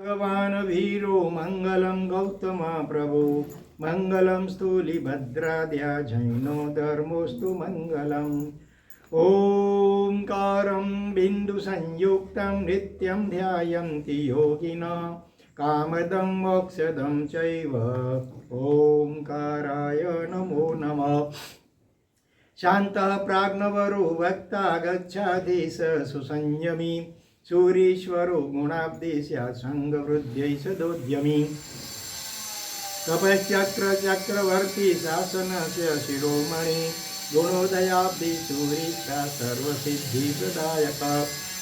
भगवान् वीरो मङ्गलं गौतमा प्रभो। मङ्गलं स्थूलिभद्राद्या जैनो धर्मोऽस्तु मङ्गलम्। ॐकारं बिन्दुसंयुक्तं नित्यं ध्यायन्ति योगिना। कामदं मोक्षदं चैव। ओङ्काराय नमो नमः। शान्तः प्राग्नवरुभक्ता गच्छाधि स सुसंयमी। સૂરીશ્વરો ગુણાબ્દેશ્ય સંઘવૃદ્ધ્યૈ સદોદ્યમી તપશ્ચક્ર ચક્રવર્તી શાસન છે શિરોમણી ગુણોદયાબ્ધિ સૂરીશ્ચા સર્વસિદ્ધિ પ્રદાયક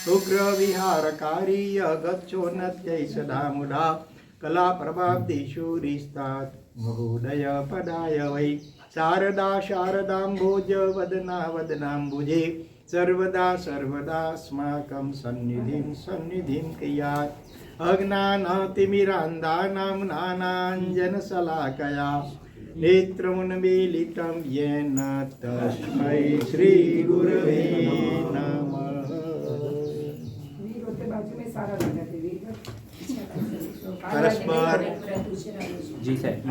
ઉગ્ર વિહારકારીય ગચ્છોન્નત્યૈ સદા મુડા કલાપ્રભાબ્ધિ શૂરીસ્તાત મહોદય પદાય વૈ શારદા શારદાંબુજ વદના વદનાંબુજે वदनाम्बुजे सर्वदा सर्वदास्माकं सन्निधिं सन्निधिं क्रियात् अज्ञानतिमिरान्धानां नानाञ्जनशलाकया नेत्रमुन्मीलितं येन तस्मै श्रीगुरवे नमः वीर होते बाजू में सारा लगा थे वीर परस्पर જી સાહેબ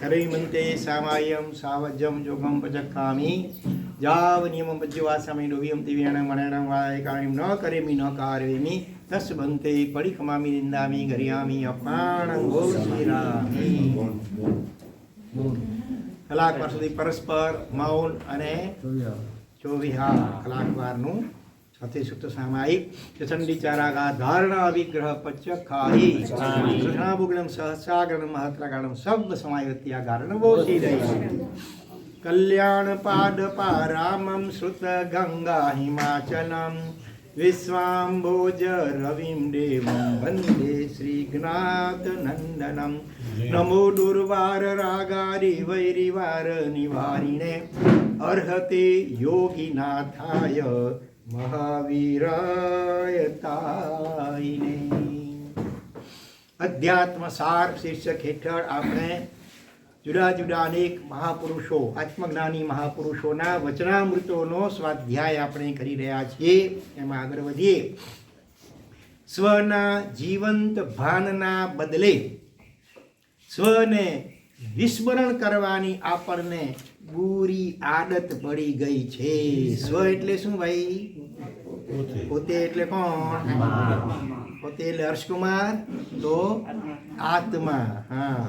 હરિમંતે સામાયમ સાવજમ જોગમ પચક્કામી જાવ નિયમમ પજ્યવાસમી ડોવ્યમ દિવ્યાણ મણેણં વાય કાણીમ ન કરેમી ન કારવેમી તસ બંતે પડિખમામી નિંદામી ગરિયામી અપાણં ગો શ્રીરામી કલાકવાર સુધી પરસ્પર મૌન અને ચોવિહા કલાકવારનું સાથે સુત સામાયિક ચંડી ચારાગા ધારણા વિગ્રહ ખાહી કૃષ્ણાભુગ્નમ સહસ્રાગણમ મહત્રાગણમ શબ્દ સમાયત્યા ગારણ બોધી રહી કલ્યાણ પાદ પારામમ શ્રુત ગંગા હિમાચલમ વિશ્વાંભોજ રવિમ વંદે શ્રી જ્ઞાત નંદનમ નમો દુર્વાર રાગારી વૈરિવાર નિવારિણે અર્હતે યોગીનાથાય મહાવીરાય તાઈને અધ્યાત્મ સાર શીર્ષક હેઠળ આપણે જુદા જુદા અનેક મહાપુરુષો આત્મજ્ઞાની મહાપુરુષોના વચનામૃતોનો સ્વાધ્યાય આપણે કરી રહ્યા છીએ. એમાં આગળ વધીએ. સ્વના જીવંત ભાનના બદલે સ્વને વિસ્મરણ કરવાની આપણને બુરી આદત પડી ગઈ છે. સ્વ એટલે શું ભાઈ? પોતે. એટલે કોણ? પોતે એટલે હર્ષકુમાર તો આત્મા. હા.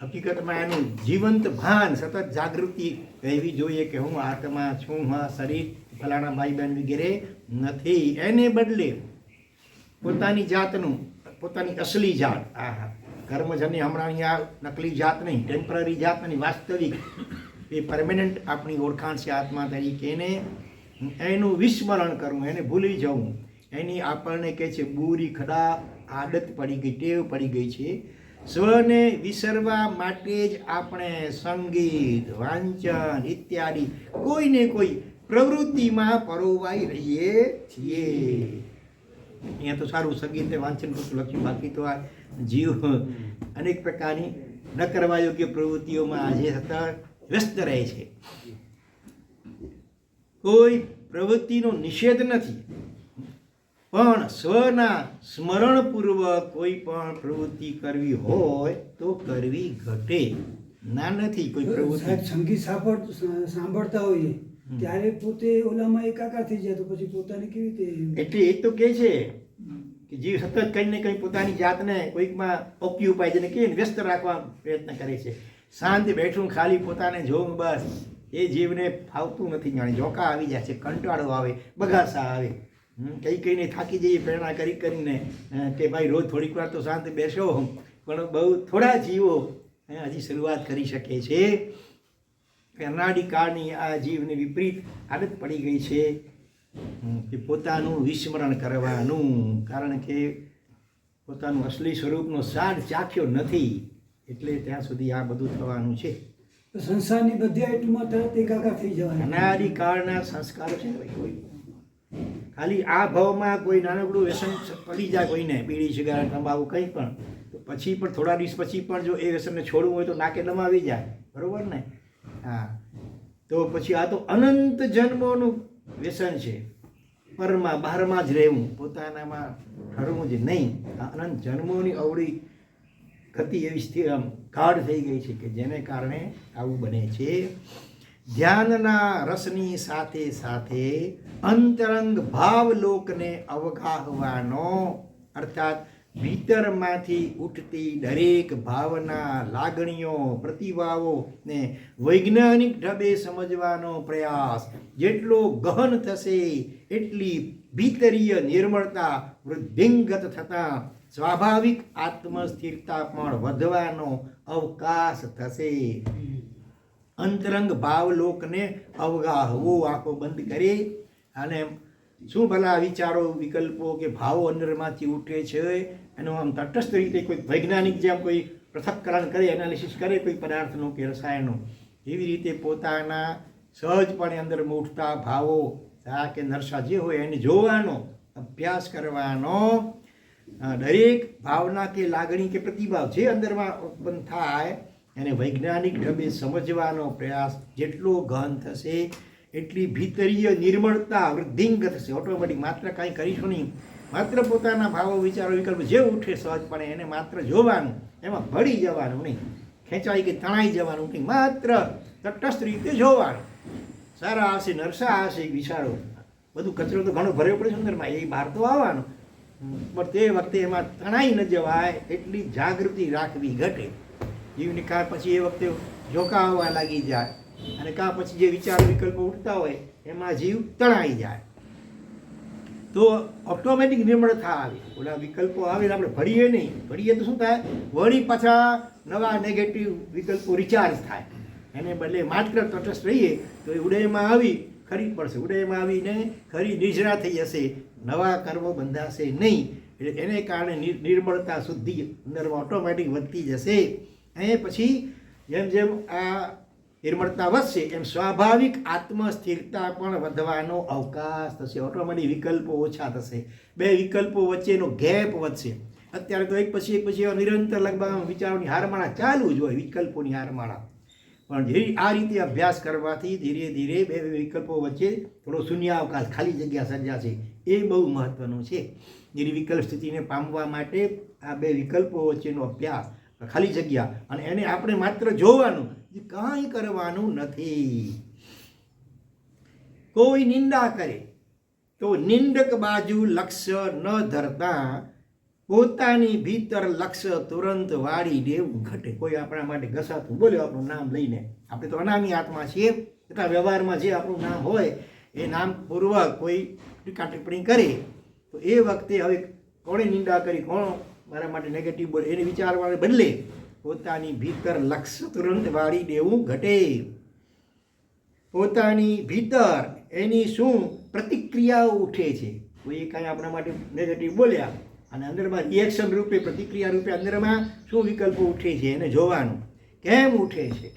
હકીકતમાં એનું જીવંત ભાન, સતત જાગૃતિ રહેવી જોઈએ કે હું આત્મા છું, હા શરીર ફલાણા ભાઈ બહેન વગેરે નથી. એને બદલે પોતાની જાતનું, પોતાની અસલી જાત, આ કર્મજન્ય હમણાં અહીંયા નકલી જાત નહીં ટેમ્પરરી જાત નહીં, વાસ્તવિક, એ પરમેનન્ટ આપણી ઓળખાણ છે આત્મા તરીકે. એને એનું વિસ્મરણ કરવું, એને ભૂલી જવું. એની આપણને કહે છે, બુરી ખડા, આદત પડી ગઈ, ટેવ પડી ગઈ છે. સ્વને વિસરવા માટે જ આપણે સંગીત, વાંચન ઇત્યાદિ કોઈને કોઈ પ્રવૃત્તિમાં પરોવાઈ રહીએ છીએ. અહીંયા તો સારું સંગીતે વાંચન પૂરતું લખ્યું, બાકી તો આ જીવ અનેક પ્રકારની ન કરવા યોગ્ય પ્રવૃત્તિઓમાં આજે સતત વ્યસ્ત રહે છે. કોઈ પ્રવૃત્તિનો નિષેધ નથી. પણ સ્વના સ્મરણપૂર્વક કોઈ પણ પ્રવૃત્તિ કરવી હોય તો કરવી ઘટે. ના નથી કોઈ પ્રવૃત્તિ. સંગીત સાંભળ સાંભળતા હોઈએ ત્યારે પોતે ઓલામાં એકાકાર થઈ જાય તો પછી પોતાને કેવી રીતે એટલે એ તો કહે છે કે જીવ સતત કંઈ ને કંઈ પોતાની જાતને કોઈકમાં ઓક્યુપાય જેને કહીએ ને વ્યસ્ત રાખવા પ્રયત્ન કરે છે. શાંત બેઠું ખાલી પોતાને જોવું બસ. એ જીવને ફાવતું નથી જાણે. જોકા આવી જાય છે કંટાળો આવે બગાસા આવે. કઈ કઈને થાકી જઈએ પ્રેરણા કરી કરીને કે ભાઈ રોજ થોડીક વાર તો શાંત બેસો. પણ બહુ થોડા જીવો હજી શરૂઆત કરી શકે છે. કાળની આ જીવને વિપરીત આદત પડી ગઈ છે કે પોતાનું વિસ્મરણ કરવાનું. કારણ કે પોતાનું અસલી સ્વરૂપનો સાર ચાખ્યો નથી એટલે ત્યાં સુધી આ બધું થવાનું છે. તો સંસારની બધી આઈટમમાં તરત એકાકાર થઈ જવાના. અનાદિ કાળના સંસ્કારો છે ભાઈ કોઈ ખાલી આ ભાવમાં કોઈ નાનકડું વ્યસન પડી જાય કોઈને બીડી સિગારેટ તંબાકુ કંઈ પણ. તો પછી પણ થોડા દિવસ પછી પણ જો એ વ્યસનને છોડવું હોય તો નાકે દમ આવી જાય. બરાબર ને? હા. તો પછી આ તો અનંત જન્મોનું વ્યસન છે. પરમાં બહારમાં જ રહેવું. પોતાનામાં ઠરવું જ નહીં. આ અનંત જન્મોની અવળી ગતિ એવી સ્થિર ગાઢ થઈ ગઈ છે કે જેને કારણે આવું બને છે. ધ્યાનના રસની સાથે સાથે અંતરંગ ભાવલોકને અવગાહવાનો, અર્થાત ભીતરમાંથી ઉઠતી દરેક ભાવના, લાગણીઓ, પ્રતિભાવો ને વૈજ્ઞાનિક ઢબે સમજવાનો પ્રયાસ, જેટલો ગહન થશે એટલી ભીતરીય નિર્મળતા વૃદ્ધિંગત થતાં સ્વાભાવિક આત્મસ્થિરતા પણ વધવાનો અવકાશ થશે. અંતરંગ ભાવલોકને અવગાહવો, આંખો બંધ કરી અને શું ભલા વિચારો, વિકલ્પો કે ભાવો અંદરમાંથી ઉઠે છે? એનો આમ તટસ્થ રીતે કોઈ વૈજ્ઞાનિક જેમ કોઈ પૃથક્કરણ કરે એનાલિસિસ કરે કોઈ પદાર્થનું કે રસાયણનું, એવી રીતે પોતાના સહજપણે અંદરમાં ઉઠતા ભાવો, આ કે નરસા જે હોય એને જોવાનો, અભ્યાસ કરવાનો દરેક ભાવના કે લાગણી કે પ્રતિભાવ જે અંદરમાં ઉત્પન્ન થાય એને વૈજ્ઞાનિક ઢબે સમજવાનો પ્રયાસ જેટલો ગહન થશે, એટલી ભીતરીય નિર્મળતા વૃદ્ધિંગ થશે. ઓટોમેટિક માત્ર કાંઈ કરીશું નહીં. માત્ર પોતાના ભાવો, વિચારો, વિકલ્પ જે ઉઠે સહજપણે એને માત્ર જોવાનું, એમાં ભળી જવાનું નહીં. ખેંચાઈ કે તણાઈ જવાનું નહીં. માત્ર તટસ્થ રીતે જોવાનું. સારા આવશે, નરસા આવશે વિચારો. બધું કચરો તો ઘણો ભર્યો પડે છે અંદરમાં. એ બહાર તો આવવાનું. પણ તે વખતે એમાં તણાઈ ન જવાય, એટલી જાગૃતિ રાખવી ઘટે. જીવને કાં પછી એ વખતે ઝોકા આવવા લાગી જાય. અને કાં પછી જે વિચાર વિકલ્પો ઉઠતા હોય, એમાં જીવ તણાઈ જાય. તો ઓટોમેટિક નિર્મળતા આવે. ઓલા વિકલ્પો આવે આપણે ભળીએ નહીં. ભળીએ તો શું થાય? વળી પાછા નવા નેગેટિવ વિકલ્પો રિચાર્જ થાય. એને બદલે માત્ર તટસ્થ રહીએ તો એ ઉડયમાં આવી ખરી પડશે. ઉડયમાં આવીને ખરી નિજરા થઈ જશે. નવા કર્મો બંધાશે નહીં. એટલે એને કારણે નિર- નિર્મળતા શુદ્ધિ અંદરમાં ઓટોમેટિક વધતી જશે. એ પછી જેમ જેમ આ નિર્મળતા વધશે, એમ સ્વાભાવિક આત્મસ્થિરતા પણ વધવાનો અવકાશ થશે. ઓટોમેટિક વિકલ્પો ઓછા થશે. બે વિકલ્પો વચ્ચેનો ગેપ વધશે. અત્યારે તો એક પછી એક પછી નિરંતર લગભગ વિચારોની હારમાળા ચાલુ જ હોય, વિકલ્પોની હારમાળા. પણ ધીરે આ રીતે અભ્યાસ કરવાથી ધીરે ધીરે બે બે વિકલ્પો વચ્ચે થોડો શૂન્યાવકાશ, ખાલી જગ્યા સર્જાશે. એ બહુ મહત્ત્વનું છે. નિર્વિકલ્પ સ્થિતિને પામવા માટે આ બે વિકલ્પો વચ્ચેનો અભ્યાસ ખાલી જગ્યા. અને એને આપણે માત્ર જોવાનું કાંઈ કરવાનું નથી. કોઈ નિંદા કરે તો નિંદક બાજુ લક્ષ્ય ન ધરતા, પોતાની ભીતર લક્ષ્ય તુરંત વાળી દેવું ઘટે કોઈ આપણા માટે ઘસાતું બોલ્યો, આપણું નામ લઈને. આપણે તો અનામી આત્મા છીએ, તથા વ્યવહારમાં જે આપણું નામ હોય, એ નામ પૂર્વક કોઈ ટીકા ટિપ્પણી કરે, તો એ વખતે હવે કોણે નિંદા કરી, કોણ મારા માટે નેગેટિવ બોલે, એને વિચારવાને બદલે પોતાની ભીતર લક્ષ તુરંત વાળી દેવું ઘટે. પોતાની ભીતર એની શું પ્રતિક્રિયાઓ ઉઠે છે? કોઈ કાંઈ આપણા માટે નેગેટિવ બોલ્યા અને અંદરમાં રિએક્શન રૂપે, પ્રતિક્રિયા રૂપે અંદરમાં શું વિકલ્પો ઉઠે છે એને જોવાનું? કેમ ઉઠે છે?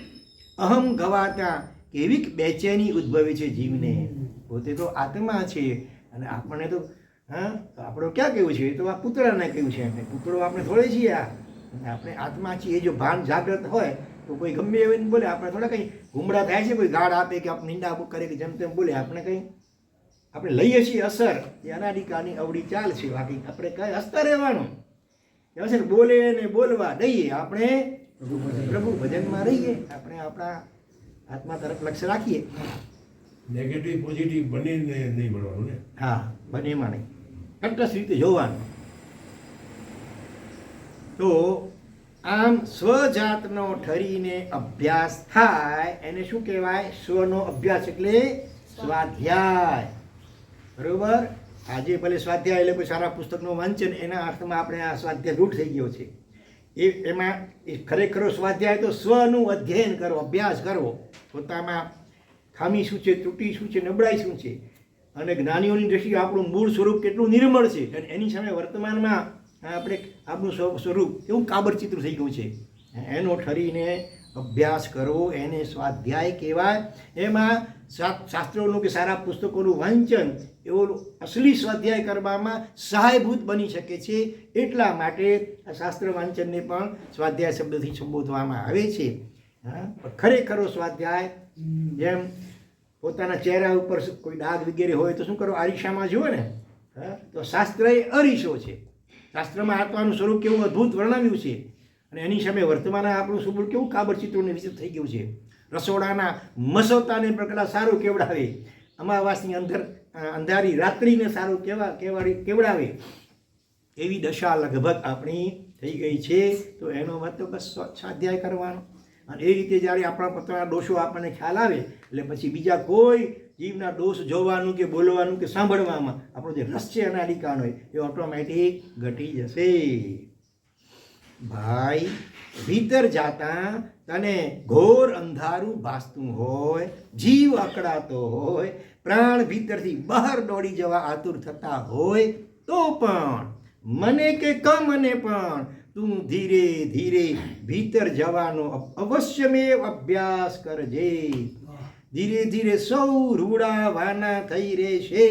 અહમ ગવાતા કેવી બેચેની ઉદ્ભવે છે જીવને. પોતે તો આત્મા છે અને આપણને તો હા? આપણો ક્યાં કેવું છે? એ તો આ પુતળાને કહ્યું છે? એમને પુતળો આપણે થોડે છીએ આ. અને આપણે આત્મા છીએ એ જો ભાન જાગ્રત હોય તો કોઈ ગમે એવું બોલે. આપણે થોડા કંઈ ગુમડા થાય છે કોઈ ગાળ આપે કે આપણે નિંદા કરે કે જેમ તેમ બોલે. આપણે કંઈ આપણે લઈએ છીએ અસર. એ અનાડિકાની અવડી ચાલ છે. બાકી આપણે કઈ હસતા રહેવાનું. એવું છે ને બોલે ને બોલવા દઈએ. આપણે પ્રભુ ભજનમાં રહીએ. આપણે આપણા આત્મા તરફ લક્ષ્ય રાખીએ. નેગેટિવ પોઝિટિવ બંનેને નહીં મળવાનું ને? હા બંનેમાં નહીં. તટસ્થ રીતે જોવાનું. તો આમ સ્વજાતનો ઠરીને અભ્યાસ થાય, એને શું કહેવાય? સ્વનો અભ્યાસ એટલે સ્વાધ્યાય. બરોબર? આજે ભલે સ્વાધ્યાય એટલે કોઈ સારા પુસ્તકનું વાંચન એના અર્થમાં આપણે આ સ્વાધ્યાય રૂઢ થઈ ગયો છે. એ એમાં એ ખરેખરો સ્વાધ્યાય તો સ્વનું અધ્યયન કરો, અભ્યાસ કરવો પોતામાં ખામી શું છે, ત્રુટિ શું છે, નબળાઈ શું છે? અને જ્ઞાનીઓની દ્રષ્ટિએ આપણું મૂળ સ્વરૂપ કેટલું નિર્મળ છે અને એની સામે વર્તમાનમાં આપણે આપણું સ્વ- સ્વરૂપ એવું કાબરચિત્ર થઈ ગયું છે. એનો ઠરીને અભ્યાસ કરવો એને સ્વાધ્યાય કહેવાય. એમાં શાસ્ત્રોનું કે સારા પુસ્તકોનું વાંચન એવો અસલી સ્વાધ્યાય કરવામાં સહાયભૂત બની શકે છે. એટલા માટે શાસ્ત્ર વાંચનને પણ સ્વાધ્યાય શબ્દથી સંબોધવામાં આવે છે. ખરેખરો સ્વાધ્યાય જેમ પોતાના ચહેરા ઉપર કોઈ ડાઘ વગેરે હોય તો શું કરો? અરીસામાં જુઓ ને. હા? તો શાસ્ત્ર એ અરીસો છે. શાસ્ત્રમાં આત્માનું સ્વરૂપ કેવું અદ્ભુત વર્ણવ્યું છે. અને એની સામે વર્તમાન આપણું સ્વરૂપ કેવું કાબર ચિત્રોને વિચિત થઈ ગયું છે. રસોડાના મસોતાને પણ સારું કેવડાવે. અમાવાસની અંદર અંધારી રાત્રિને સારું કેવા, કેવાડી, કેવડાવે. એવી દશા લગભગ આપણી થઈ ગઈ છે. તો એનો મતલબ બસ સ્વ- સ્વાધ્યાય કરવાનો. અને એ રીતે જ્યારે આપણા પોતાના દોષો આપણને ખ્યાલ આવે, એટલે પછી બીજા કોઈ જીવના દોષ જોવાનું કે બોલવાનું કે સાંભળવામાં આપણો જે રસ છે હોય, એ ઓટોમેટિક ઘટી જશે. ભાઈ, ભીતર જાતા તને ઘોર અંધારું ભાસતું હોય, જીવ અકળાતો હોય, પ્રાણ ભીતરથી બહાર દોડી જવા આતુર થતા હોય, તો પણ, મને કે ક મને પણ તું ધીરે ધીરે ભીતર જવાનો અવશ્યમેવ અભ્યાસ કરજે. ધીરે ધીરે સૌ રૂડા વાના થઈ રહેશે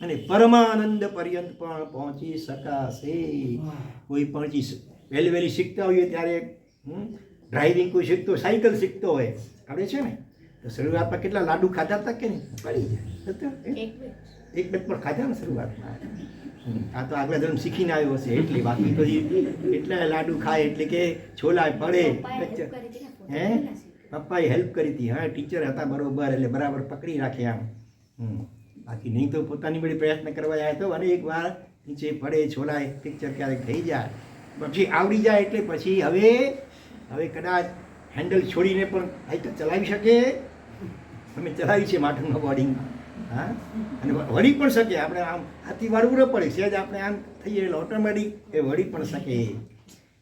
અને પરમાનંદ પર્યંત પણ પહોંચી શકાશે. કોઈ પહોંચી વહેલી વહેલી શીખતા હોઈએ ત્યારે ડ્રાઇવિંગ કોઈ શીખતો હોય, સાયકલ શીખતો હોય આવડે છે ને? તો શરૂઆતમાં કેટલા લાડુ ખાધા હતા કે નહીં? પડી જાય એક બે પણ ખાધા ને શરૂઆતમાં? આ તો આગલા જન્મ શીખીને આવ્યો હશે એટલે બાકી તો એટલા લાડુ ખાય એટલે કે છોલા પડે હે? પપ્પાએ હેલ્પ કરી હતી. હા ટીચર હતા બરોબર એટલે બરાબર પકડી રાખે આમ. હમ. બાકી નહીં તો પોતાની બધી પ્રયત્ન કરવા જાય તો અને એક વાર નીચે પડે છોલાય ટીચર ક્યારેક થઈ જાય. પછી આવડી જાય એટલે પછી હવે હવે કદાચ હેન્ડલ છોડીને પણ સાયકલ ચલાવી શકે. અમે ચલાવી છે માટુંગા બોર્ડિંગમાં હા? અને વળી પણ શકે. આપણે આમ હાથી વાળવું ન પડે. સહેજ આપણે આમ થઈએ એટલે ઓટોમેટિક એ વળી પણ શકે.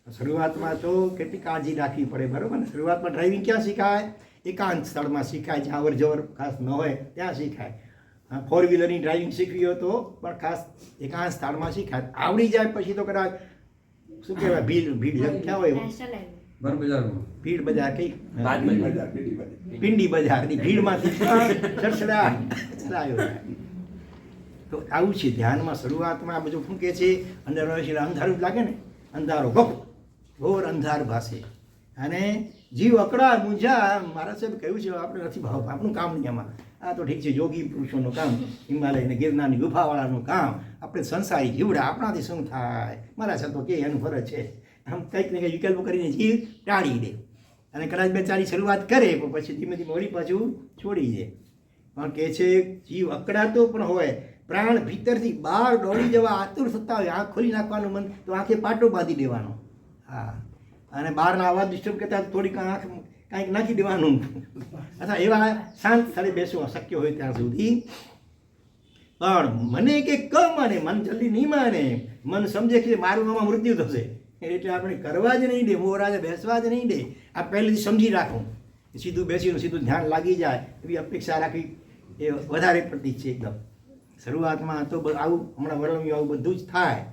શરૂઆતમાં તો કેટલી કાળજી રાખવી પડે બરાબર ને? શરૂઆતમાં ડ્રાઇવિંગ ક્યાં શીખાય? એકાંત સ્થળમાં શીખાય જ્યાં અવર જવર ખાસ ન હોય ત્યાં શીખાય. ફોર વ્હીલરની ડ્રાઇવિંગ શીખવી હોય તો પણ ખાસ એકાંત સ્થળમાં શીખાય. આવડી જાય પછી તો કદાચ શું કહેવાય ભીડ ભીડ ક્યાં હોય બજારમાં. ભીડ બજાર કઈ? બાદ બજાર. ભીડમાંથી તો આવું છે ધ્યાનમાં શરૂઆતમાં આ બધું શું કહે છે અને હોય અંધારું લાગે ને અંધારો ગપ ઘોર અંધાર ભાષે અને જીવ અકળા મૂંઝા મારા સાહેબ કહ્યું છે આપણે નથી ભાવ આપણું કામ નહીં આમાં. આ તો ઠીક છે યોગી પુરુષોનું કામ હિમાલય અને ગિરનારની ગુફાવાળાનું કામ. આપણે સંસારી જીવડા આપણાથી શું થાય? મારા સાહેબ તો કે એનું ફરજ છે. આમ કંઈક ને કંઈક વિકલ્પ કરીને જીવ ટાળી દે. અને કદાચ બે ચારી શરૂઆત કરે, પણ પછી ધીમે ધીમે વળી પાછું છોડી દે. પણ કહે છે, જીવ અકળાતો પણ હોય, પ્રાણ ભીતરથી બહાર દોડી જવા આતુર થતા હોય, આંખ ખોલી નાખવાનું મન, તો આંખે પાટો બાંધી દેવાનો. હા. અને બહારના અવાજ ડિસ્ટર્બ કરતા થોડીક આંખ કાંઈક નાખી દેવાનું. અથવા એવા શાંત સ્થળે બેસવું શક્ય હોય ત્યાં સુધી. પણ મને કે ક માને, મન જલ્દી નહીં માને. મન સમજે કે મારું આમાં મૃત્યુ થશે. એટલે આપણે કરવા જ નહીં દે મોરાજે બેસવા જ નહીં દે. આ પહેલેથી સમજી રાખું. સીધું બેસીને સીધું ધ્યાન લાગી જાય, એવી અપેક્ષા રાખવી એ વધારે પડતી છે એકદમ. શરૂઆતમાં તો આવું હમણાં વર્ણવ્યું, આવું બધું જ થાય.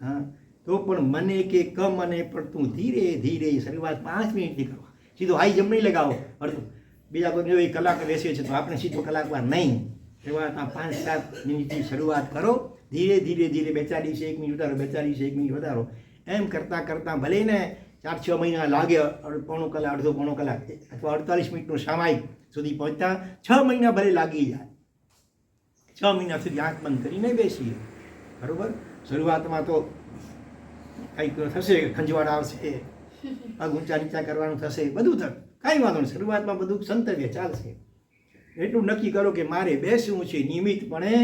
હા. તો પણ મને કે ક મને પણ તું ધીરે ધીરે શરૂઆત પાંચ મિનિટથી કરવા. સીધો હાઈ જમ નહીં લગાવો. અડધું. બીજા કોઈ એ કલાક બેસીએ છે, તો આપણે સીધો કલાકમાં નહીં. શરૂઆતમાં પાંચ, સાત મિનિટથી શરૂઆત કરો. ધીરે ધીરે ધીરે બે એક મિનિટ વધારો બે ચાર એક મિનિટ વધારો. એમ કરતાં કરતાં ભલે ને ચાર છ મહિના લાગે પોણો કલાક, અડધો પોણો કલાક, અથવા અડતાલીસ મિનિટનું સામાયિક સુધી પહોંચતા, છ મહિના ભલે લાગી જાય. છ મહિના સુધી આંખ બંધ કરીને બેસીએ. બરોબર? શરૂઆતમાં તો કંઈક થશે, ખંજવાળ આવશે, પગ ઊંચા નીચા કરવાનું થશે, બધું થશે. કાંઈ વાંધો નહીં, શરૂઆતમાં બધું સંતવ્ય ચાલશે. એટલું નક્કી કરો કે મારે બેસવું છે નિયમિતપણે,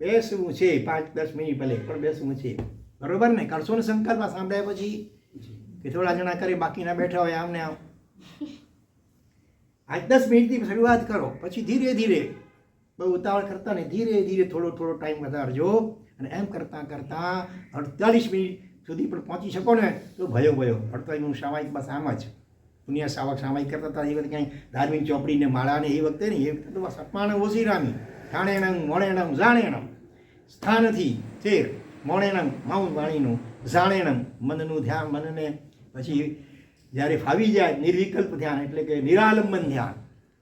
બેસવું છે પાંચ દસ મિનિટ ભલે, પણ બેસવું છે. બરોબર ને? કરશો ને સંકલ્પમાં સાંભળ્યા પછી કે થોડા જણા કરે બાકીના બેઠા હોય આમને આમ. આજ દસ મિનિટથી શરૂઆત કરો પછી ધીરે ધીરે. બહુ ઉતાવળ કરતા નહીં ધીરે ધીરે થોડો થોડો ટાઈમ વધારજો. અને એમ કરતાં કરતાં અડતાલીસ મિનિટ સુધી પણ પહોંચી શકો ને તો ભયો ભયો. અડતાલીસનું સામાયિક બસ આમ જ. દુનિયા સાવક સામાયિક કરતા હતા એ વખતે ક્યાંય ધાર્મિક ચોપડીને માળાને એ વખતે નહીં એ વખતે તો સપમાણ ઓછી રામી. ઠાણેણમ મોણેણમ જાણેણમ સ્થાનથી તેર. મોણેણમ માઉન્ટ વાણીનું જાણેણમ મનનું ધ્યાન, મનને પછી જ્યારે ફાવી જાય નિર્વિકલ્પ ધ્યાન, એટલે કે નિરાલંબન ધ્યાન,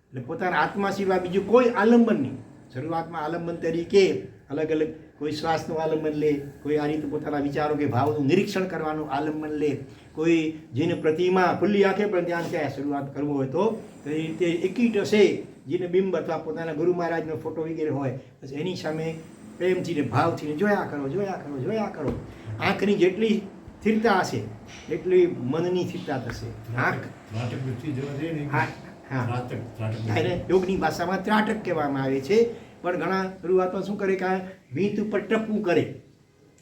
એટલે પોતાના આત્મા સિવાય બીજું કોઈ આલંબન નહીં. શરૂઆતમાં આલંબન તરીકે અલગ અલગ કોઈ શ્વાસનું આલંબન લે, કોઈ આ રીતે પોતાના વિચારો કે ભાવનું નિરીક્ષણ કરવાનું આલંબન લે, કોઈ જેને પ્રતિમા ખુલ્લી આંખે પણ ધ્યાન થાય શરૂઆત કરવું હોય તો એ રીતે એકીટ હશે. જેને બિંબ અથવા પોતાના ગુરુ મહારાજનો ફોટો વગેરે હોય બસ એની સામે પ્રેમથી ને ભાવથી ને જોયા કરો જોયા કરો જોયા કરો. આંખની જેટલી સ્થિરતા હશે એટલી મનની સ્થિરતા થશે. આંખ. હા, એને યોગની ભાષામાં ત્રાટક કહેવામાં આવે છે. પણ ઘણા શરૂઆતમાં શું કરે કે ભીંત ઉપર ટપવું કરે.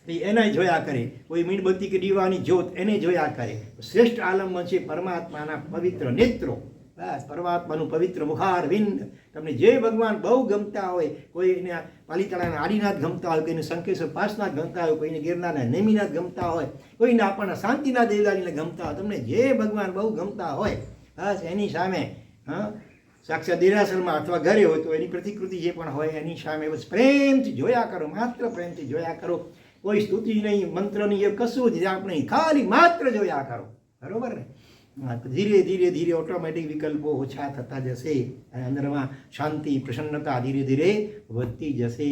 એના જોયા કરે. કોઈ મીણબત્તી કે દીવાની જ્યોત એને જોયા કરે. શ્રેષ્ઠ આલંબન છે પરમાત્માના પવિત્ર નેત્રો. બસ, પરમાત્માનું પવિત્ર મુખાર વિંદ તમને જે ભગવાન બહુ ગમતા હોય કોઈને પાલિતાણાના આદિનાથ ગમતા હોય, કોઈને શંકેશ્વર પાસનાથ ગમતા હોય, કોઈને ગિરનારના નેમિનાથ ગમતા હોય, કોઈને આપણને શાંતિના દેવદારીને ગમતા હોય, તમને જે ભગવાન બહુ ગમતા હોય, બસ એની સામે, હા, સાક્ષાત દેરાસરમાં અથવા ઘરે હોય તો એની પ્રતિકૃતિ જે પણ હોય એની સામે બસ પ્રેમથી જોયા કરો, માત્ર પ્રેમથી જોયા કરો. કોઈ સ્તુતિ નહીં, મંત્ર નહીં, એ કશું જ આપણે ખાલી માત્ર જોયા કરો. બરોબર ને? ધીરે ધીરે ધીરે ઓટોમેટિક વિકલ્પો ઓછા થતા જશે અને અંદરમાં શાંતિ પ્રસન્નતા ધીરે ધીરે વધતી જશે.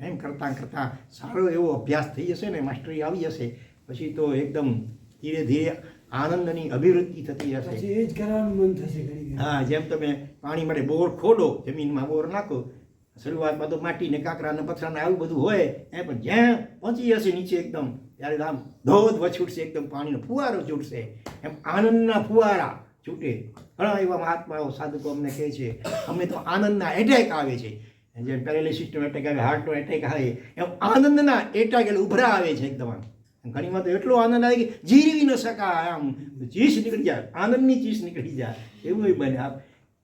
એમ કરતાં કરતાં સારો એવો અભ્યાસ થઈ જશે ને માસ્ટરી આવી જશે. પછી તો એકદમ ધીરે ધીરે આનંદની અભિવૃદ્ધિ થતી જશે. એ જ કરવાનું મન થશે. હા જેમ તમે પાણી માટે બોર ખોડો જમીનમાં બોર નાખો શરૂઆતમાં તો માટી ને કાંકરા ને પથરા ને આવું બધું હોય એ પણ જ્યાં પહોંચી જશે નીચે એકદમ ત્યારે આમ ધોધ વછૂટશે, એકદમ પાણીનો ફુવારો છૂટશે. એમ આનંદના ફુવારા છૂટે. ઘણા એવા મહાત્માઓ, સાધકો અમને કહે છે, અમને તો આનંદના એટેક આવે છે. જેમ પેરેલિસિસનો એટેક આવે હાર્ટનો એટેક આવે, એમ આનંદના એટેક એટલે ઉભરા આવે છે એકદમ ઘણી ઘણીમાં તો એટલો આનંદ આવે કે જીરવી ન શકાય આમ. ચીસ નીકળી જાય, આનંદની ચીસ નીકળી જાય. એવું બને આપ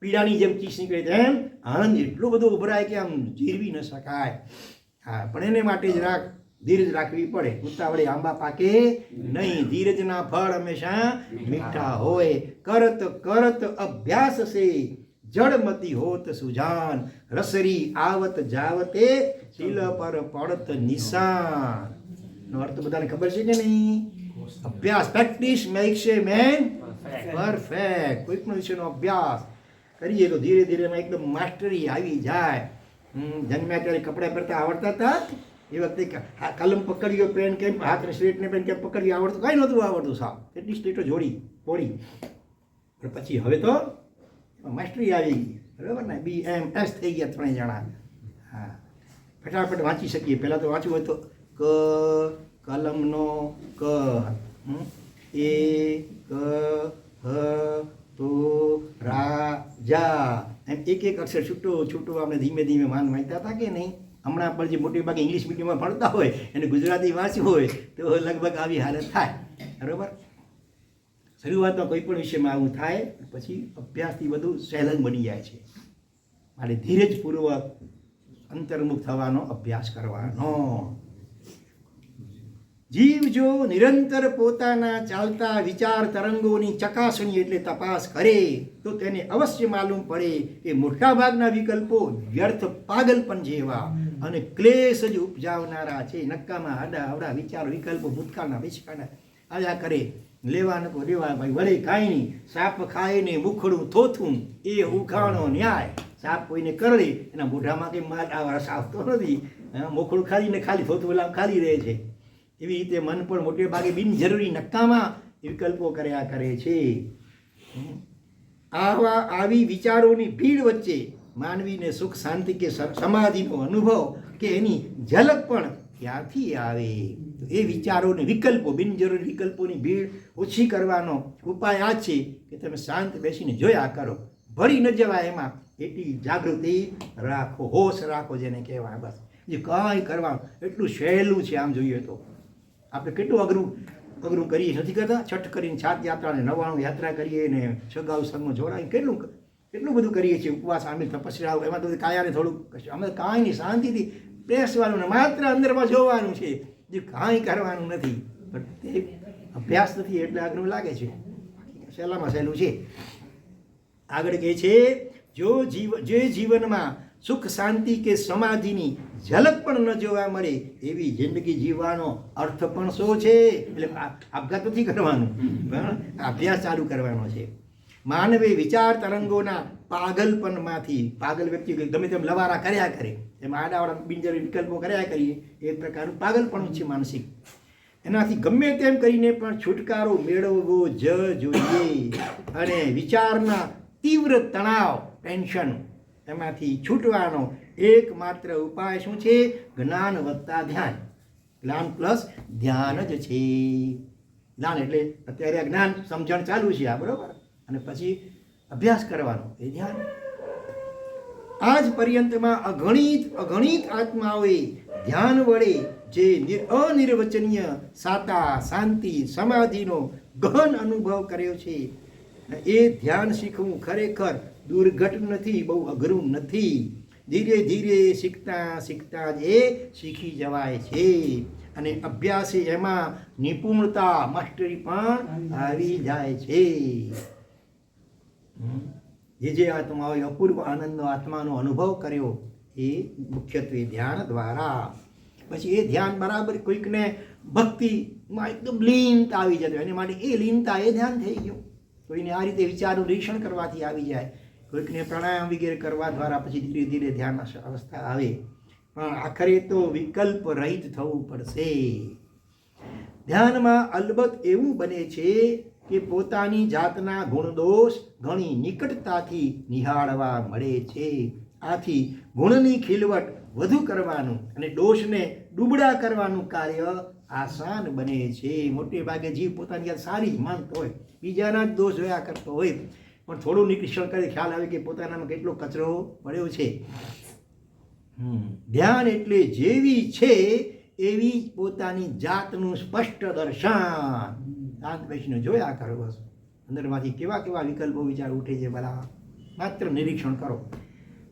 પીડાની જેમ ચીસ નીકળે તેમ આનંદ એટલો બધો ઉભરાય કે આમ જીરવી ન શકાય. હા, પણ એને માટે જ રાખ. ધીરજ રાખવી પડે. ઉતાવળે આંબા પાકે નહીં. ધીરજના ફળ હંમેશા મીઠા હોય. કરત કરત અભ્યાસ છે જળમતી હોત સુજાન. રસરી આવત જાવતે શીલ પર પડત નિશાન. નો અર્થ બધાને ખબર છે કે નહીં? અભ્યાસ practice makes a man perfect. કોઈ પણ વિષયનો અભ્યાસ કરીએ તો ધીરે ધીરે એકદમ માસ્ટરી આવી જાય. જન્મ્યા ત્યારે કપડાં પહેરતા આવડતા હતા? એ વખતે કલમ પકડી ગયો પેન કેમ? હાથને સ્લેટને પેન કેમ પકડી આવડતું? કાંઈ નહોતું આવડતું સાવ. એટલી સ્લેટો જોડી પોડી પણ પછી હવે તો માસ્ટરી આવી ગઈ. બરાબર ને? બી એમ એસ થઈ ગયા ત્રણેય જણા. હા. ફટાફટ વાંચી શકીએ. પહેલાં તો વાંચવું હોય તો ક, કલમનો ક? એ, ક, હ, તો, રા, જા. એમ એક એક અક્ષર છૂટો છૂટો આપણે ધીમે ધીમે માન વાંચતા હતા કે નહીં? હમણાં પણ જે મોટી ભાગે ઇંગ્લિશ મીડિયમમાં ભણતા હોય એને ગુજરાતી વાંચ્યું હોય, તો લગભગ આવી હાલત થાય. બરાબર? શરૂઆતમાં કોઈ પણ વિષયમાં આવું થાય, પછી અભ્યાસથી બધું સહેલંગ બની જાય છે. માટે ધીરજપૂર્વક અંતર્મુખ થવાનો અભ્યાસ કરવાનો. જીવ જો નિરંતર પોતાના ચાલતા વિચાર તરંગોની ચકાસણી એટલે તપાસ કરે તો તેને અવશ્ય માલુમ પડે. કે મોટાભાગના વિકલ્પો વ્યર્થ પાગલપણ જેવા. અને ક્લેશ જ ઉપજાવનારા છે. નક્કામાં આડા આવડા વિચાર વિકલ્પો ભૂતકાળના વિચકાના આવ્યા કરે. લેવા નકો દેવા ભાઈ વળે કાંઈ નહીં. સાપ ખાય ને મુખડું થોથું. એ ઉખાણો ન્યાય. સાપ કોઈને કરડે એના મોઢામાં કંઈ માલ આવા સાપ તો નથી. હા, ખાલી ખાલીને ખાલી થોથું ખાલી રહે છે. એવી રીતે મન પણ મોટે ભાગે બિનજરૂરી નક્કામાં વિકલ્પો કર્યા કરે છે. આવા આવી વિચારોની ભીડ વચ્ચે માનવીને સુખ શાંતિ કે સમાધિનો અનુભવ કે એની ઝલક પણ ક્યાંથી આવે? એ વિચારોને વિકલ્પો, બિનજરૂરી વિકલ્પોની ભીડ ઓછી કરવાનો ઉપાય આ છે કે તમે શાંત બેસીને જોયા કરો. ભરી ન જવાય એમાં. એટલી જાગૃતિ રાખો, હોશ રાખો જેને કહેવાય. બસ. જે કાંઈ કરવાનું, એટલું સહેલું છે આમ જોઈએ તો. આપણે કેટલું અઘરું અઘરું કરીએ નથી કરતા? છઠ કરીને છાત યાત્રા ને નવાણું યાત્રા કરીએ ને સગાઉ સંગમાં જોડાઈને કેટલું કેટલું બધું કરીએ છીએ? ઉપવાસ આમે તપસ્યા એમાં તો કાયાને થોડુંક અમે કાંઈ નહીં, શાંતિથી બેસવાનું ને માત્ર અંદરમાં જોવાનું છે. જે કાંઈ કરવાનું નથી. પણ તે અભ્યાસ નથી એટલે અઘરું લાગે છે. સહેલામાં સહેલું છે. આગળ કહે છે, જો જીવ જે જીવનમાં સુખ, શાંતિ કે સમાધિની ઝલક પણ ન જોવા મળે એવી જિંદગી જીવવાનો અર્થ પણ શું છે? એટલે આપઘાત નથી કરવાનું પણ અભ્યાસ ચાલુ કરવાનો છે. માનવે વિચાર તરંગોના પાગલપણમાંથી પાગલ વ્યક્તિ ગમે તેમ લવારા કર્યા કરે એમાં આડાવાળા બિનજરૂરી વિકલ્પો કર્યા કરીએ એ પ્રકારનું પાગલપણું છે માનસિક. એનાથી ગમે તેમ કરીને પણ છુટકારો મેળવવો જ જોઈએ. અને વિચારના તીવ્ર તણાવ ટેન્શન એમાંથી છૂટવાનો એકમાત્ર ઉપાય શું છે? જ્ઞાન વત્તા ધ્યાન. જ્ઞાન પ્લસ ધ્યાન જ છે. જ્ઞાન એટલે અત્યારે જ્ઞાન સમજણ ચાલુ છે આ, બરોબર? અને પછી અભ્યાસ કરવાનો, એ ધ્યાન. આજ પર્યંતમાં અગણિત અગણિત આત્માઓએ ધ્યાન વડે જે નિર- અનિર્વચનીય સાતા, શાંતિ, સમાધિનો ગહન અનુભવ કર્યો છે, એ ધ્યાન શીખવું ખરેખર દુર્ઘટ નથી, બહુ અઘરું નથી. ધીરે ધીરે શીખતા શીખતા જ શીખી જવાય છે. અને અભ્યાસે એમાં નિપુણતા, માસ્ટરી પણ આવી જાય છે. જે જે આત્મા હોય અપૂર્વ આનંદનો, આત્માનો અનુભવ કર્યો એ મુખ્યત્વે ધ્યાન દ્વારા. પછી એ ધ્યાન બરાબર કોઈકને ભક્તિમાં એકદમ લીનતા આવી જતો એની માટે એ લીનતા એ ધ્યાન થઈ ગયું. કોઈને આ રીતે વિચારનું નિરીક્ષણ કરવાથી આવી જાય. કોઈકને પ્રાણાયામ વગેરે કરવા દ્વારા પછી ધીરે ધીરે ધ્યાન અવસ્થા આવે. પણ આખરે તો વિકલ્પ રહિત થવું પડશે. ધ્યાનમાં અલબત્ત એવું બને છે કે પોતાની જાતના ગુણદોષ ઘણી નિકટતાથી નિહાળવા મળે છે. આથી ગુણની ખીલવટ વધુ કરવાનું અને દોષને ડૂબડા કરવાનું કાર્ય આસાન બને છે. મોટે ભાગે જીવ પોતાની સારી જ માનતો હોય. બીજાના જ દોષ જોયા કરતો હોય. પણ થોડું નિરીક્ષણ કરી ખ્યાલ આવે કે પોતાનામાં કેટલો કચરો પડ્યો છે. ધ્યાન એટલે જેવી છે એવી પોતાની જાતનું સ્પષ્ટ દર્શન. શાંત બેસીને જોયા કરો બસ. અંદરમાંથી કેવા કેવા વિકલ્પો વિચાર ઉઠે છે બધા માત્ર નિરીક્ષણ કરો.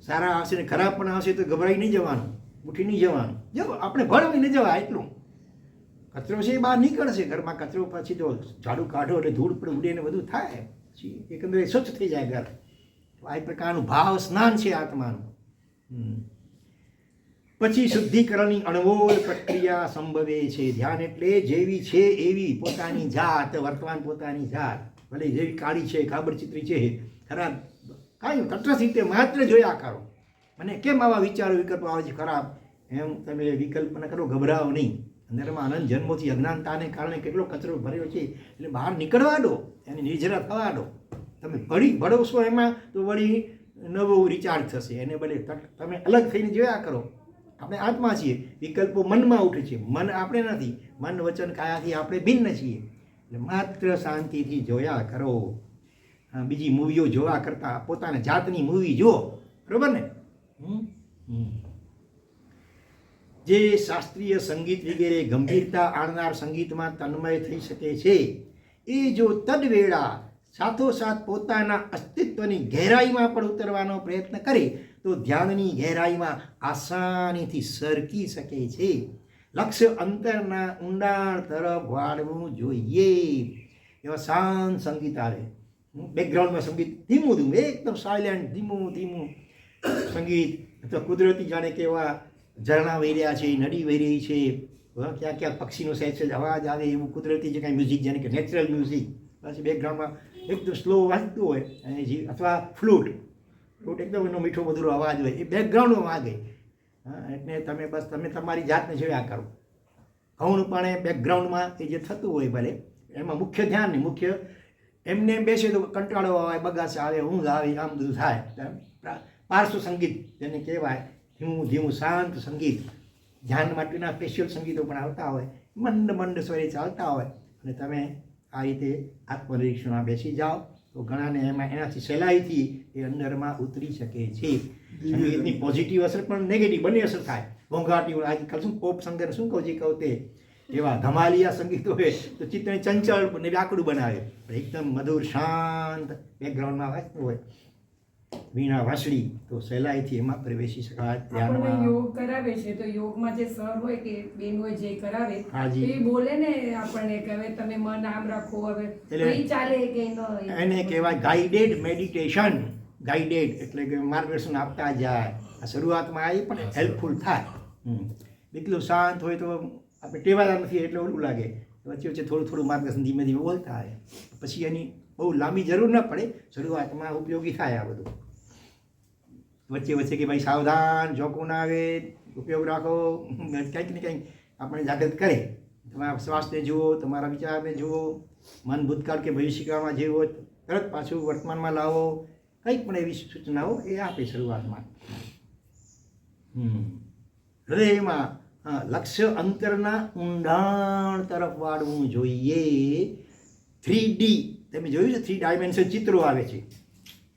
સારા આવશે ને ખરાબ પણ આવશે તો ગભરાઈ નહીં જવાનું. ઉઠી નહીં જવાનું. જો આપણે ભળવી નહીં જવા એટલું. કચરો છે એ બહાર નીકળશે. ઘરમાં કચરો પછી તો ઝાડુ કાઢો એટલે ધૂળ પણ ઉડે ને બધું થાય. એકંદરે સ્વચ્છ થઈ જાય ઘર. આ પ્રકારનું ભાવ સ્નાન છે આત્માનું. પછી શુદ્ધિકરણની અણમોલ પ્રક્રિયા સંભવે છે. ધ્યાન એટલે જેવી છે એવી પોતાની જાત, વર્તમાન પોતાની જાત. ભલે જેવી કાળી છે કાબરચિત્રી છે ખરાબ કાંઈ તટસ્થ રીતે માત્ર જોયા કરો. મને કેમ આવા વિચારો, વિકલ્પો આવે છે? ખરાબ. એમ તમે વિકલ્પના કરો, ગભરાવો નહીં. અંદરમાં આનંદ જન્મોથી અજ્ઞાનતાને કારણે કેટલો કચરો ભર્યો છે? એટલે બહાર નીકળવા દો. એની નિજરા થવા દો તમે ભળી ભળવશો એમાં તો વળી નવું રિચાર્જ થશે. એને બદલે તમે અલગ થઈને જોયા કરો. આપણે આત્મા છીએ. વિકલ્પો મનમાં ઉઠે છે. મન આપણે નથી. મન વચન કાયાથી આપણે ભિન્ન છીએ. એટલે માત્ર શાંતિથી જોયા કરો. બીજી મૂવીઓ જોવા કરતાં પોતાના જાતની મૂવી જુઓ. બરોબર ને. જે શાસ્ત્રીય સંગીત વગેરે ગંભીરતા આણનાર સંગીતમાં તન્મય થઈ શકે છે. એ જો તદવેળા સાથોસાથ પોતાના અસ્તિત્વની ગહેરાઈમાં પણ ઉતરવાનો પ્રયત્ન કરે, તો ધ્યાનની ગહેરાઈમાં આસાનીથી સરકી શકે છે. લક્ષ્ય અંતરના ઊંડાણ તરફ વાળવું જોઈએ. એવા શાંત સંગીત આવે. બેકગ્રાઉન્ડમાં સંગીત ધીમું ધીમું, એકદમ સાયલેન્ટ ધીમું ધીમું સંગીત. અથવા કુદરતી જાણે કેવા ઝરણા વહી રહ્યા છે, નદી વહી રહી છે. ક્યાં ક્યાંક પક્ષીનો સહેજ અવાજ આવે, એવું કુદરતી જે કાંઈ મ્યુઝિક જેને કે નેચરલ મ્યુઝિક પછી બેકગ્રાઉન્ડમાં એકદમ સ્લો વાંચતું હોય, અને જે, અથવા ફ્લૂટ ફ્લૂટ એકદમ એનો મીઠો મધુરો અવાજ હોય, એ બેકગ્રાઉન્ડમાં વાગે. હા, એટલે તમે બસ, તમે તમારી જાતને જોયા કરો. ગૌણપણે બેકગ્રાઉન્ડમાં એ જે થતું હોય ભલે, એમાં મુખ્ય ધ્યાન નહીં, મુખ્ય એમને એમ બેસે તો કંટાળો આવે, બગાસ આવે, ઊંઘ આવે, આમ બધું થાય. પાર્શ્વ સંગીત જેને કહેવાય, ધીમું ધીમું શાંત સંગીત. ધ્યાન માટેના સ્પેશિયલ સંગીતો પણ આવતા હોય, મંદ મંદ સ્વરે ચાલતા હોય. અને તમે આ રીતે આત્મનિરીક્ષણમાં બેસી જાઓ, તો ઘણાને એમાં એનાથી સહેલાઈથી એ અંદરમાં ઉતરી શકે છે. સંગીતની પોઝિટિવ અસર પણ નેગેટિવ બંને અસર થાય. ઘોંઘાટી આજકાલ શું પોપ સંગર શું કહું છે કહું તે, એવા ધમાલિયા સંગીતો હોય, તો ચિત્તને ચંચળ ને વ્યાકડું બનાવે. એકદમ મધુર, શાંત બેકગ્રાઉન્ડમાં વાંચતું હોય. વીણા વાંસળી તો સહેલાઈથી એમાં પ્રવેશી શકાય ધ્યાનમાં યોગ કરાવે છે તો યોગમાં જે સર હોય કે બેન હોય જે કરાવે હાજી. એ બોલે ને આપણને કે હવે તમે મન આમ રાખો હવે એટલે ચાલે કે એને કહેવાય ગાઈડેડ મેડિટેશન ગાઈડેડ એટલે કે માર્ગદર્શન આપતા જાય. આ શરૂઆતમાં એ પણ હેલ્પફુલ થાય. એટલું શાંત હોય તો આપણે ટેવાતા નથી એટલે ઓલું લાગે. વચ્ચે વચ્ચે થોડું થોડું માર્ગદર્શન ધીમે ધીમે બોલતા હોય. પછી એની બહુ લાંબી જરૂર ન પડે. શરૂઆતમાં ઉપયોગી થાય આ બધું. વચ્ચે વચ્ચે કે ભાઈ સાવધાન જોખું ના આવે ઉપયોગ રાખો કંઈક ને કંઈક આપણે જાગૃત કરે. તમારા સ્વાસ્થ્ય જુઓ, તમારા વિચારને જુઓ, મન ભૂતકાળ કે ભવિષ્યકાળમાં જે હોય તરત પાછું વર્તમાનમાં લાવો. કંઈક પણ એવી સૂચનાઓ એ આપે શરૂઆતમાં. હૃદયમાં લક્ષ્ય અંતરના ઊંડાણ તરફ વાળવું જોઈએ. થ્રી ડી, તમે જોયું છે થ્રી ડાયમેન્શન ચિત્રો આવે છે.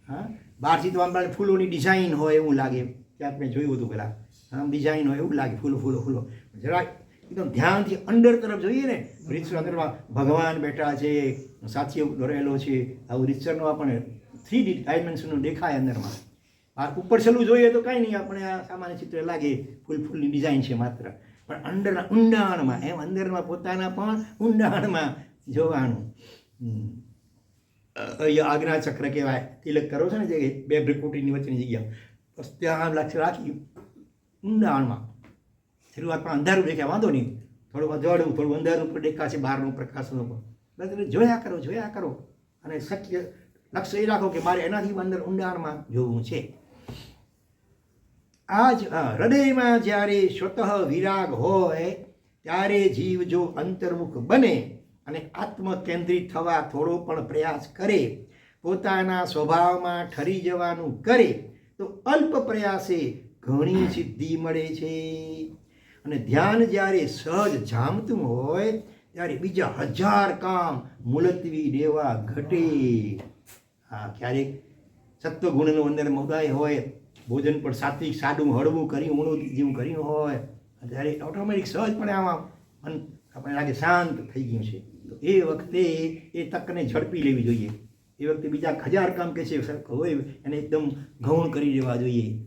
હા? બહારથી તો આમ ફૂલોની ડિઝાઇન હોય એવું લાગે. ક્યાંક મેં જોયું હતું પેલા આમ ડિઝાઇન હોય એવું લાગે. ફૂલો ફૂલો ફૂલો. જરાક એકદમ ધ્યાનથી અંદર તરફ જોઈએ ને રીતસર અંદરમાં ભગવાન બેઠા છે સાથીઓ દોરેલો છે. આવું રીતસરનો આપણને થ્રી ડાયમેન્શનનું દેખાય અંદરમાં. આ ઉપર છેલ્લું જોઈએ તો કાંઈ નહીં આપણે આ સામાન્ય ચિત્ર લાગે ફૂલ, ફૂલની ડિઝાઇન છે માત્ર. પણ અંદરના ઊંડાણમાં, એમ અંદરમાં પોતાના પણ ઊંડાણમાં જોવાનું. આજ્ઞા ચક્ર કહેવાય. તિલક કરો છો ને જે બે ભ્રિકુટીની વચ્ચેની જગ્યા. ત્યાં લક્ષ્ય રાખી ઊંડાણમાં. શરૂઆતમાં અંધારું દેખાય, વાંધો નહીં. થોડું અજવાળું થોડું અંધારું પણ દેખાશે બહારનું પ્રકાશનું પણ. બસ એટલે જોયા કરો જોયા કરો. અને શક્ય લક્ષ્ય એ રાખો કે મારે એનાથી અંદર ઊંડાણમાં જોવું છે. આ જ હૃદયમાં જ્યારે સ્વતઃ વિરાગ હોય, ત્યારે જીવ જો અંતર્મુખ બને અને આત્મ કેન્દ્રિત થવા થોડો પણ પ્રયાસ કરે, પોતાના સ્વભાવમાં ઠરી જવાનું કરે, તો અલ્પ પ્રયાસે ઘણી સિદ્ધિ મળે છે. અને ધ્યાન જ્યારે સહજ જામતું હોય, ત્યારે બીજા હજાર કામ મુલતવી દેવા ઘટે. હા ક્યારેક સત્વગુણનો અંદર મુદાય હોય, ભોજન પણ સાત્વિક સાદું હળવું કર્યું ઊણું જેવું કર્યું હોય, ત્યારે ઓટોમેટિક સહજપણે આમાં મન આપણે લાગે શાંત થઈ ગયું છે. એ વખતે એ તકને ઝડપી લેવી જોઈએ. એ વખતે બીજા હજાર કામ કે છે હોય એને એકદમ ગૌણ કરી દેવા જોઈએ.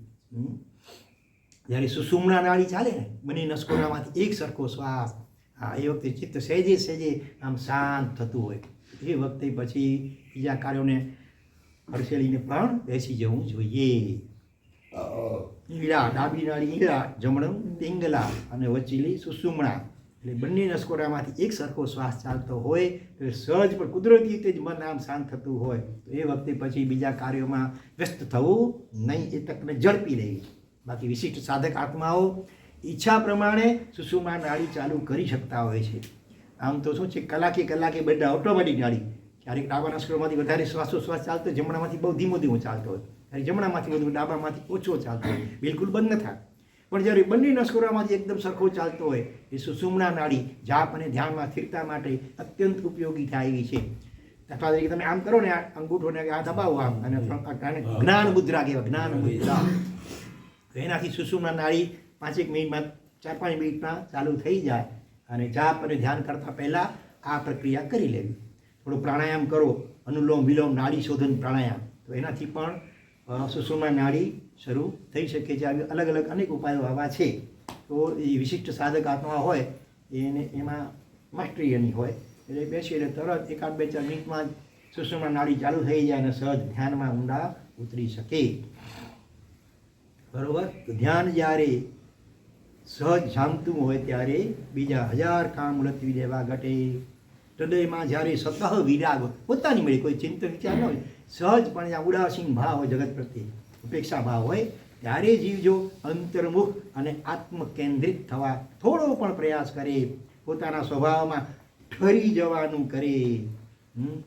જ્યારે સુસુમણા નાળી ચાલે ને, બંને નસકોરામાંથી એક સરખો શ્વાસ. હા, એ વખતે ચિત્ત સહેજે સહેજે આમ શાંત થતું હોય. એ વખતે પછી બીજા કાર્યોને હડસેલીને પણ બેસી જવું જોઈએ. ઈડા, ડાબી નાળી ઈડા જમણું પિંગલા અને વચીલી સુષુમણા એટલે બંને નસકોરામાંથી એક સરખો શ્વાસ ચાલતો હોય, તો સહજ પણ કુદરતી રીતે જ મન આમ શાંત થતું હોય. તો એ વખતે પછી બીજા કાર્યોમાં વ્યસ્ત થવું નહીં, એ તકને ઝડપી લેવી. બાકી વિશિષ્ટ સાધક આત્માઓ ઈચ્છા પ્રમાણે સુષુમા નાળી ચાલુ કરી શકતા હોય છે. આમ તો શું છે, કલાકે કલાકે બધા ઓટોમેટિક નાળી ક્યારેક ડાબા નસ્કરોમાંથી વધારે શ્વાસોશ્વાસ ચાલતો જમણામાંથી બહુ ધીમો ધીમો ચાલતો હોય. ત્યારે જમણામાંથી વધુ, ડાબામાંથી ઓછો ચાલતો હોય. બિલકુલ બંધ ન થાય. પણ જ્યારે બંને નસકોરામાંથી એકદમ સરખો ચાલતો હોય એ સુષુમ્ના નાડી જાપ અને ધ્યાનમાં સ્થિરતા માટે અત્યંત ઉપયોગી થાય એવી છે. દાખલા તરીકે તમે આમ કરો ને આ અંગૂઠોને આ દબાવો આમ અને જ્ઞાન મુદ્રા કહેવાય જ્ઞાન મુદ્રા. એનાથી સુષુમના નાડી પાંચેક મિનિટમાં ચાર પાંચ મિનિટમાં ચાલુ થઈ જાય અને જાપ અને ધ્યાન કરતાં પહેલાં આ પ્રક્રિયા કરી લેવી. થોડું પ્રાણાયામ કરો અનુલોમ વિલોમ નાડી શોધન પ્રાણાયામ. તો એનાથી પણ સુષુમા નાડી શરૂ થઈ શકે છે. આવી અલગ અલગ અનેક ઉપાયો આવા છે. તો એ વિશિષ્ટ સાધક આત્મા હોય, એને એમાં માસ્ટરી એની હોય. એટલે બેસી એટલે તરત એકાદ બે ચાર મિનિટમાં જ સુષુમ્ના નાડી ચાલુ થઈ જાય અને સહજ ધ્યાનમાં ઊંડા ઉતરી શકે. બરોબર? ધ્યાન જ્યારે સહજ જામતું હોય ત્યારે બીજા હજાર કામ લખવી દેવા ઘટે. હૃદયમાં જ્યારે સતહ વિરાગ પોતાની મળી, કોઈ ચિંતન વિચાર ન હોય, સહજ પણ આ ઉદાસીન ભાવ હોય જગત પ્રત્યે ઉપેક્ષા ભાવ હોય ત્યારે જીવજો અંતર્મુખ અને આત્મ કેન્દ્રિત થવા થોડો પણ પ્રયાસ કરે પોતાના સ્વભાવમાં ઠરી જવાનું કરે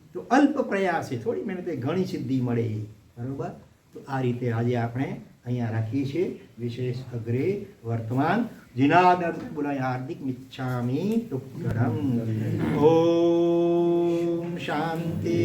તો અલ્પ પ્રયાસે થોડી મહેનતે ઘણી સિદ્ધિ મળે બરાબર તો આ રીતે આજે આપણે અહીંયા રાખીએ છીએ વિશેષ અગ્રે વર્તમાન જીનાદર બોલાય હાર્દિક મિચ્છામી તુક્કડમ ઓમ શાંતિ